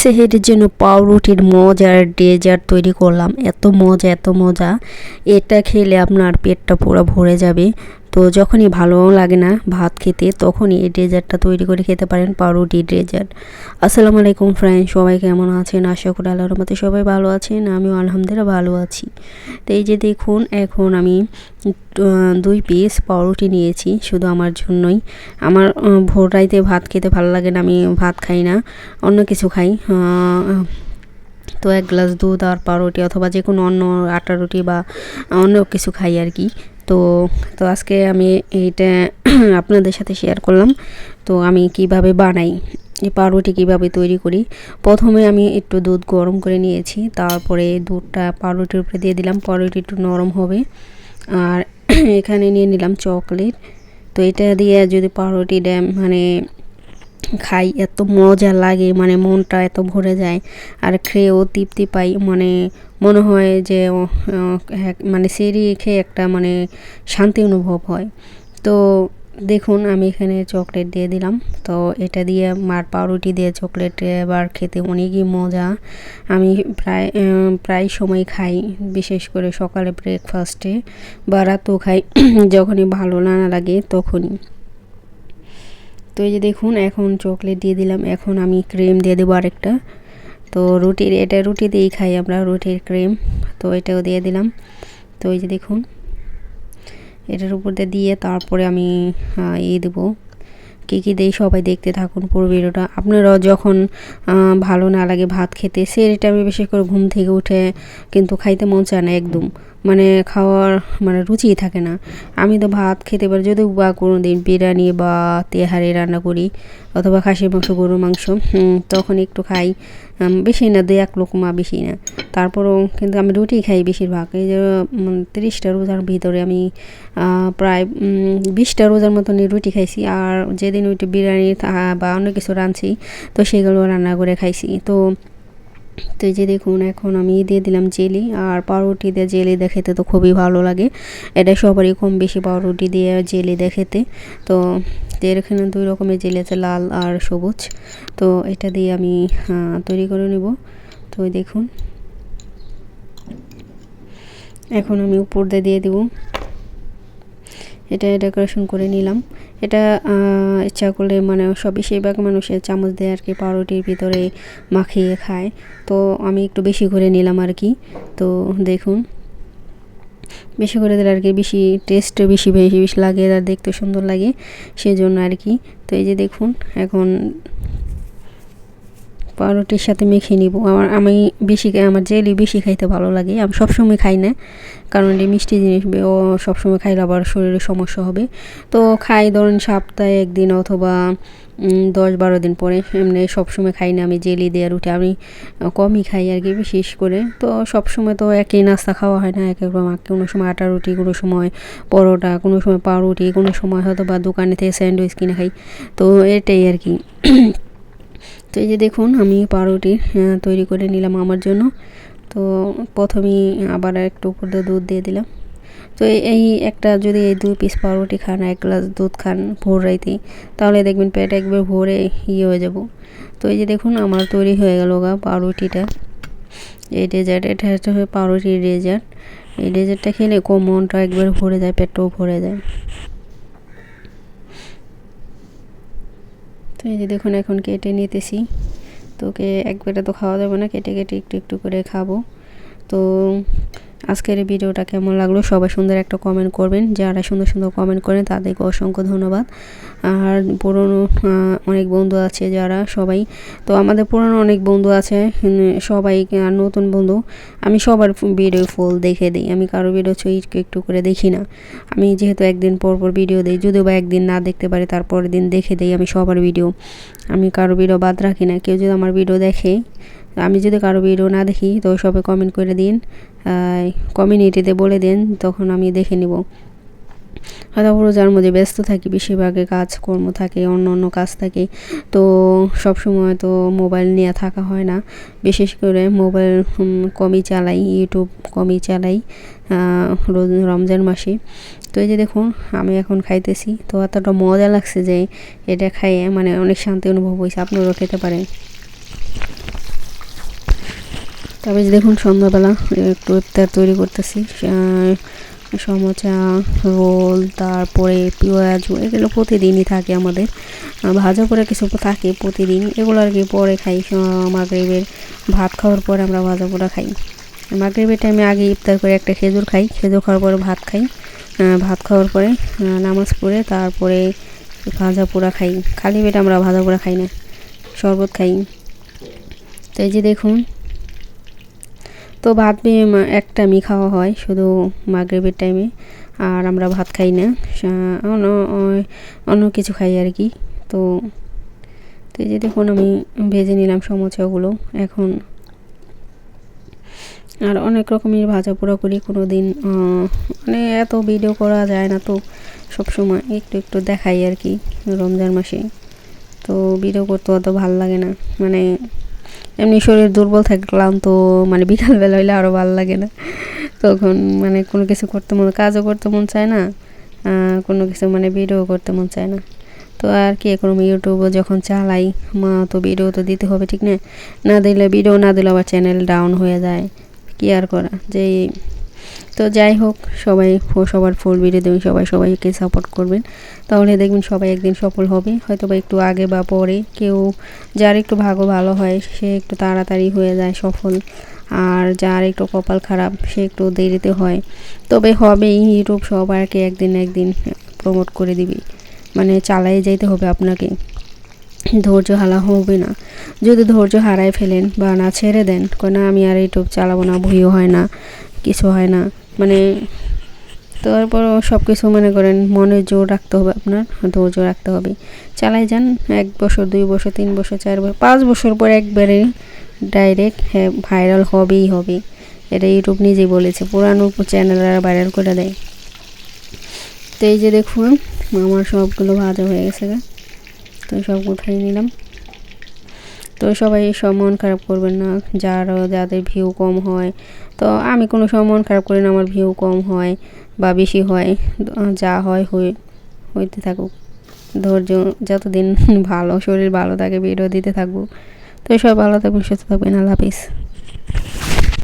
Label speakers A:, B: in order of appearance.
A: সেহেরির জন্য পাউরুটির মজার ডেজার্ট তৈরি করলাম। এত মজা এত মজা। এটা খেলে আপনার পেটটা পুরো ভরে যাবে। তো যখনই ভালো লাগে না ভাত খেতে, তখনই এই ডেজার্টটা তৈরি করে খেতে পারেন, পাউরুটি ডেজার্ট। আসসালামু আলাইকুম ফ্রেন্ড সবাই কেমন আছেন? আশা করি আল্লাহর মতে সবাই ভালো আছেন, আমিও আলহামদুলিল্লাহ ভালো আছি। তো এই যে দেখুন, এখন আমি দুই পিস পাউরুটি নিয়েছি, শুধু আমার জন্যই। আমার ভোর রাইতে ভাত খেতে ভালো লাগে না, আমি ভাত খাই না, অন্য কিছু খাই তো এক গ্লাস দুধ আর পাউরুটি অথবা যে কোনো অন্য আটা রুটি বা অন্য কিছু খাই আর কি। তো তো আজকে আমি এইটা আপনাদের সাথে শেয়ার করলাম। তো আমি কীভাবে বানাই এই পাউরুটি কীভাবে তৈরি করি, প্রথমে আমি একটু দুধ গরম করে নিয়েছি, তারপরে দুধটা পাউরুটির উপরে দিয়ে দিলাম, পাউরুটি একটু নরম হবে। আর এখানে নিয়ে নিলাম চকলেট। তো এটা দিয়ে যদি পাউরুটি ড্যাম মানে খাই, এত মজা লাগে মানে মনটা এত ভরে যায়। আর খেয়েও তৃপ্তি পাই মানে মনে হয় যে মানে সেরি খেয়ে একটা মানে শান্তি অনুভব হয়। তো দেখুন, আমি এখানে চকলেট দিয়ে দিলাম। তো এটা দিয়ে মার পাউরুটি দিয়ে চকলেট এবার খেতে অনেকই মজা। আমি প্রায় প্রায় সময় খাই, বিশেষ করে সকালে ব্রেকফাস্টে বা রাতেও খাই, যখনই ভালো না লাগে, তখনই। তো এই যে দেখুন, এখন চকলেট দিয়ে দিলাম। এখন আমি ক্রিম দিয়ে দেবো আরেকটা। তো রুটির এটা রুটি দিয়েই খাই আমরা, রুটির ক্রিম তো এটাও দিয়ে দিলাম। তো এই যে দেখুন, এটার উপর দিয়ে তারপরে আমি ইয়ে দেবো। কী কী দেই সবাই দেখতে থাকুন পুরো ভিডিওটা। আপনারাও যখন ভালো না লাগে ভাত খেতে সে আমি বেশি করে ঘুম থেকে উঠে কিন্তু খাইতে মন চায় না একদম। মানে খাওয়ার মানে রুচিই থাকে না। আমি তো ভাত খেতে পারি, যদি বা কোনো দিন বিরিয়ানি বা তেহারি রান্না করি অথবা খাসির মাংস, গরুর মাংস তখন একটু খাই। বেশি না, দু এক লোকমা বেশি না। তারপরও কিন্তু আমি রুটি খাই বেশিরভাগ। এই যে তিরিশটা রোজার ভিতরে আমি প্রায় বিশটা রোজার মতন রুটি খাইছি। আর যেদিন ওইটি বিরিয়ানি বা অন্য কিছু রাঁধছি, তো সেগুলো রান্না করে খাইছি। তো তো যে দেখুন, এখন আমি দিয়ে দিলাম জেলি, আর পাউরুটি দিয়ে জেলি দিয়ে খেতে তো খুবই ভালো লাগে। এটা সবারই কম বেশি পাউরুটি দিয়ে জেলি দিয়ে খেতে। তো এর এখানে দুই রকমের জেলি আছে, লাল আর সবুজ। তো এটা দিয়ে আমি তৈরি করে নেব। তো দেখুন। এখন আমি উপর দিয়ে দিয়ে দেবো। এটা ডেকোরেশন করে নিলাম। এটা ইচ্ছা করলে মানে সব বেশিরভাগ মানুষের চামচ দিয়ে আর কি পাউরুটির ভিতরে মাখিয়ে খায়। তো আমি একটু বেশি করে নিলাম আর কি তো দেখুন, বেশি করে দিলে আর কি বেশি টেস্ট বেশি বেশি বেশি লাগে আর দেখতে সুন্দর লাগে সেজন্য আর কি তো এই যে দেখুন, এখন পাউরুটির সাথে মেখে নিব। আমার, আমি বেশি আমার জেলি বেশি খাইতে ভালো লাগে। আমি সবসময় খাই না, কারণ এই মিষ্টি জিনিস ও সবসময় খাইলে আবার শরীরে সমস্যা হবে। তো খাই ধরুন সপ্তাহে একদিন অথবা দশ বারো দিন পরে, এমনি সবসময় খাই না আমি জেলি দেওয়ার রুটি। আমি কমই খাই আর কি বিশেষ করে। তো সবসময় তো একই নাস্তা খাওয়া হয় না, এক এক রকম কোনো সময় আটা রুটি, কোনো সময় পরোটা, কোনো সময় পাউরুটি, কোনো সময় হয়তো বা দোকানে থেকে স্যান্ডউইচ কিনে খাই। তো এটাই আর কি। তো এই যে দেখুন, আমি পাউরুটি তৈরি করে নিলাম আমার জন্য। তো প্রথমেই আবার একটু উপর দুধ দিয়ে দিলাম। তো এই একটা যদি এই দুই পিস পাউরুটি খান, এক গ্লাস দুধ খান ভোর রাইতে তাহলে দেখবেন পেট একবার ভোরে ইয়ে হয়ে যাব। তো এই যে দেখুন, আমার তৈরি হয়ে গেল গা পাউরুটিটা। এই ডেজার্ট এটা হচ্ছে পাউরুটির ডেজার্ট এই ডেজার্টটা খেলে মনটা একবার ভরে যায়, পেটটাও ভরে যায়। তো এই যে দেখুন, এখন কেটে নিতেছি। তোকে একবারে তো খাওয়া যাবে না, কেটে কেটে একটু একটু করে খাব। তো আজকের এই ভিডিওটা কেমন লাগল? সবাই সুন্দর একটা কমেন্ট করবেন। যারা সুন্দর সুন্দর কমেন্ট করেন, তাদেরকে অসংখ্য ধন্যবাদ। আর পুরনো অনেক বন্ধু আছে যারা, সবাই। তো আমাদের পুরনো অনেক বন্ধু আছে সবাই, আর নতুন বন্ধু। আমি সবার ভিডিও ফুল দেখে দিই। আমি কারও ভিডিও ছবি একটু করে দেখি না। আমি যেহেতু একদিন পর পর ভিডিও দিই, যদিও বা একদিন না দেখতে পারি তারপর দিন দেখে দিই আমি সবার ভিডিও। আমি কারও ভিডিও বাদ রাখি না। কেউ যদি আমার ভিডিও দেখে আমি যদি কারও ভিডিও না দেখি, তো সবাই কমেন্ট করে দিন কমিউনিটিতে বলে দিন, তখন আমি দেখে নিব। হয়তো রোজার মধ্যে ব্যস্ত থাকি, বেশিরভাগে কাজকর্ম থাকে, অন্য অন্য কাজ থাকে, তো সব সময় তো মোবাইল নিয়ে থাকা হয় না। বিশেষ করে মোবাইল কমই চালাই ইউটিউব কমই চালাই রমজান মাসে। তো এই যে দেখুন, আমি এখন খাইতেছি, তো এতটা মজা লাগছে যে এটা খাইয়ে মানে অনেক শান্তি অনুভব হয়েছে আপনারাও খেতে পারেন। তবে দেখুন সন্ধ্যাবেলা একটু ইফতার তৈরি করতেছি সমোসা রোল, তারপরে পেঁয়াজু, এগুলো প্রতিদিনই থাকে আমাদের। ভাজা করে কিছু থাকে প্রতিদিন, এগুলো আর কি পরে খাই মাগরিবের ভাত খাওয়ার পরে আমরা ভাজা পোড়া খাই। মাগরিবের টাইমে আগে ইফতার করে একটা খেজুর খাই, খেজুর খাওয়ার পরে ভাত খাই ভাত খাওয়ার পরে নামাজ পড়ে তারপরে ভাজা পোড়া খাই। খালি পেটে আমরা ভাজা পোড়া খাই না, শরবত খাই। তো এই যে দেখুন তো ভাত একটা মি খাওয়া হয়, শুধু মাগরিবের টাইমে আর আমরা ভাত খাই না। অন্য অন্য কিছু খাই আর কি। তো তো যে দেখুন, আমি ভেজে নিলাম সমোসাগুলো এখন আর অনেক রকমের ভাজা পোড়া করি কোনো দিন মানে এত ভিডিও করা যায় না তো সব সময়, একটু একটু দেখাই আর কি রমজান মাসে। তো ভিডিও করতে অত ভালো লাগে না মানে এমনি শরীর দুর্বল থাকে, ক্লান্ত মানে বিকালবেলা হইলে আরও ভালো লাগে না। তখন মানে কোনো কিছু করতে মন, কাজও করতে মন চায় না কোনো কিছু মানে ভিডিও করতে মন চায় না। তো আর কি এরকম ইউটিউবও যখন চালাই, মা তো ভিডিও তো দিতে হবে, ঠিক না? না দিলে, ভিডিও না দিলে আবার চ্যানেল ডাউন হয়ে যায়। কি আর করা? যে তো যাই হোক, সবাই সবার ফুল ভিডিও দেবেন, সবাই সবাইকে সাপোর্ট করবেন। তাহলে দেখবেন সবাই একদিন সফল হবে। হয়তো বা একটু আগে বা পরে কেউ, যার একটু ভাগ্য ভালো হয়, সে একটু তাড়াতাড়ি হয়ে যায় সফল। আর যার একটু কপাল খারাপ, সে একটু দেরিতে হয়। তবে হবেই ইউটিউব সবাইকে একদিন একদিন প্রমোট করে দিবে। মানে চালাই যাইতে হবে আপনাকে। ধৈর্য হারা হবে না। যদি ধৈর্য হারায় ফেলেন বা না ছেড়ে দেন না আমি আর ইউটিউব চালাবো না ভুইও হয় না, কিছু হয় না। মানে তারপরও সব কিছু মনে করেন, মনে জোর রাখতে হবে আপনার ধৈর্য রাখতে হবে। চালাই যান, এক বছর, দুই বছর, তিন বছর, চার বছর, পাঁচ বছর পর একবারে ডাইরেক্ট হ্যাঁ ভাইরাল হবেই হবে। এটা ইউটিউব নিজেই বলেছে, পুরানো চ্যানেলরা ভাইরাল করে দেয়। তো এই যে দেখুন, আমার সবগুলো ভাজা হয়ে গেছে। তো সব উঠাই নিলাম। তো সবাই সব মন খারাপ করবেন না। যার যাদের ভিউ কম হয়। তো আমি কোনো সময় মন খারাপ করি না, আমার ভিউ কম হয় বা বেশি হয়। যা হয় হয়ে হইতে থাকুক। ধৈর্য যতদিন ভালো, শরীর ভালো থাকে ভিডিও দিতে থাকব। তো সবাই ভালো থাকবেন, সুস্থ থাকবেন। আল্লাহ হাফিজ।